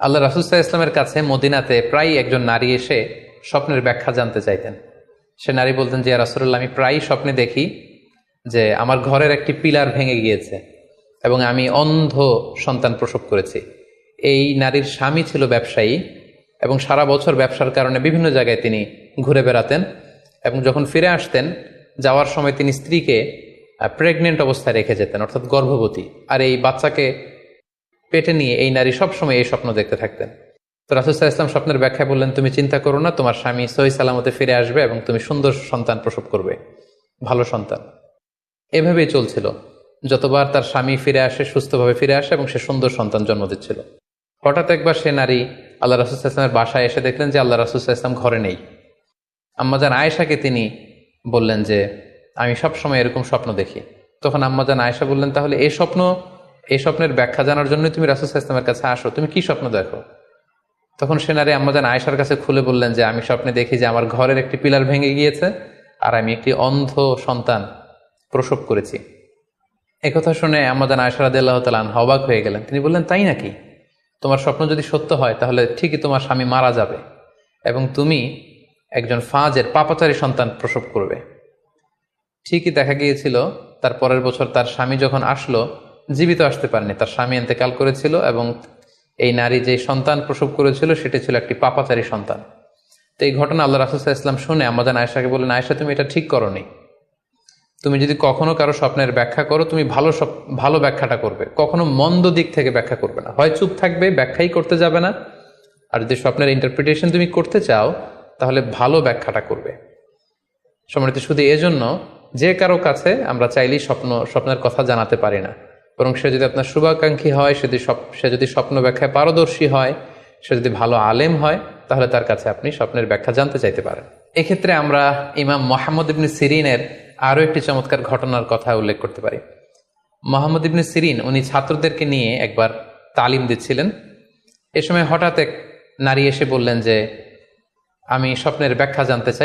আল্লাহ রাসুসাহ ইসলামের কাছে মদিনাতে প্রায় একজন নারী এসে স্বপ্নের ব্যাখ্যা জানতে চাইতেন। সে নারী বলতেন যে রাসুল্লাহ আমি প্রায়ই স্বপ্নে দেখি যে আমার ঘরের একটি পিলার ভেঙে গিয়েছে এবং আমি অন্ধ সন্তান প্রসব করেছি। এই নারীর স্বামী ছিল ব্যবসায়ী এবং সারা বছর ব্যবসার কারণে বিভিন্ন জায়গায় তিনি ঘুরে বেড়াতেন এবং যখন ফিরে আসতেন, যাওয়ার সময় তিনি স্ত্রীকে প্রেগনেন্ট অবস্থায় রেখে যেতেন, অর্থাৎ গর্ভবতী। আর এই বাচ্চাকে পেটে নিয়ে এই নারী সবসময় এই স্বপ্ন দেখতে থাকতেন। তো রাসুসাহ ইসলাম স্বপ্নের ব্যাখ্যা বললেন, তুমি চিন্তা করো না, তোমার স্বামী সহি সালামতে ফিরে আসবে এবং তুমি সুন্দর সন্তান প্রসব করবে, ভালো সন্তান। এভাবেই চলছিল। যতবার তার স্বামী ফিরে আসে, সুস্থভাবে ফিরে আসে এবং সে সুন্দর সন্তান জন্ম দিচ্ছিল। হঠাৎ একবার সে নারী আল্লাহ রাসুসাহ ইসলামের বাসায় এসে দেখলেন যে আল্লাহ রাসুসাহ ইসলাম ঘরে নেই। আম্মাজান আয়েশাকে তিনি বললেন যে, আমি সব সময় এরকম স্বপ্ন দেখি। তখন আম্মাজান আয়েশা বললেন, তাহলে এই স্বপ্ন এই স্বপ্নের ব্যাখ্যা জানার জন্যই তুমি রাসুসাহ ইসলামের কাছে আসো। তুমি কি স্বপ্ন দেখো? তখন সে নারী আম্মাজান আয়েশার কাছে খুলে বললেন যে, আমি স্বপ্নে দেখি যে আমার ঘরের একটি পিলার ভেঙে গিয়েছে আর আমি একটি অন্ধ সন্তান প্রসব করেছি। একথা শুনে আমাদের আয়সা রাদিয়াল্লাহু তাআলা আনহা অবাক হয়ে গেলেন। তিনি বললেন, তাই নাকি? তোমার স্বপ্ন যদি সত্য হয়, তাহলে ঠিকই তোমার স্বামী মারা যাবে এবং তুমি একজন ফাজের পাপাচারী সন্তান প্রসব করবে। ঠিকই দেখা গিয়েছিল, তার পরের বছর তার স্বামী যখন আসলো জীবিত আসতে পারেনি। তার স্বামী এতেকাল করেছিল এবং এই নারী যে সন্তান প্রসব করেছিল, সেটি ছিল একটি পাপাচারী সন্তান। তো এই ঘটনা আল্লাহ রাসুসাহ ইসলাম শুনে আমাদের আয়সাকে বললেন আয়সা তুমি এটা ঠিক করনি। তুমি যদি কখনো কারও স্বপ্নের ব্যাখ্যা করো, তুমি ভালো ভালো ব্যাখ্যাটা করবে। কখনো মন্দ দিক থেকে ব্যাখ্যা করবে না। হয় চুপ থাকবে, ব্যাখ্যাই করতে যাবে না। আর যদি স্বপ্নের ইন্টারপ্রিটেশন তুমি করতে চাও, তাহলে ভালো ব্যাখ্যাটা করবে। সম্মানিত শুধু এজন্য, যে কারও কাছে আমরা চাইলেই স্বপ্ন, স্বপ্নের কথা জানাতে পারি না। বরং সে যদি আপনার শুভাকাঙ্ক্ষী হয়, সে যদি সে যদি স্বপ্ন ব্যাখ্যায় পারদর্শী হয়, সে যদি ভালো আলেম হয়, তাহলে তার কাছে আপনি স্বপ্নের ব্যাখ্যা জানতে চাইতে পারেন। এক্ষেত্রে আমরা ইমাম মোহাম্মদ ইবনে সিরিনের আরও একটি চমৎকার ঘটনার কথা উল্লেখ করতে পারি। মোহাম্মদ ইবনে সিরিন, উনি ছাত্রদেরকে নিয়ে একবার তালিম দিচ্ছিলেন। এ সময় হঠাৎ এক নারী এসে বললেন যে, আমি স্বপ্নের ব্যাখ্যা জানতে চাই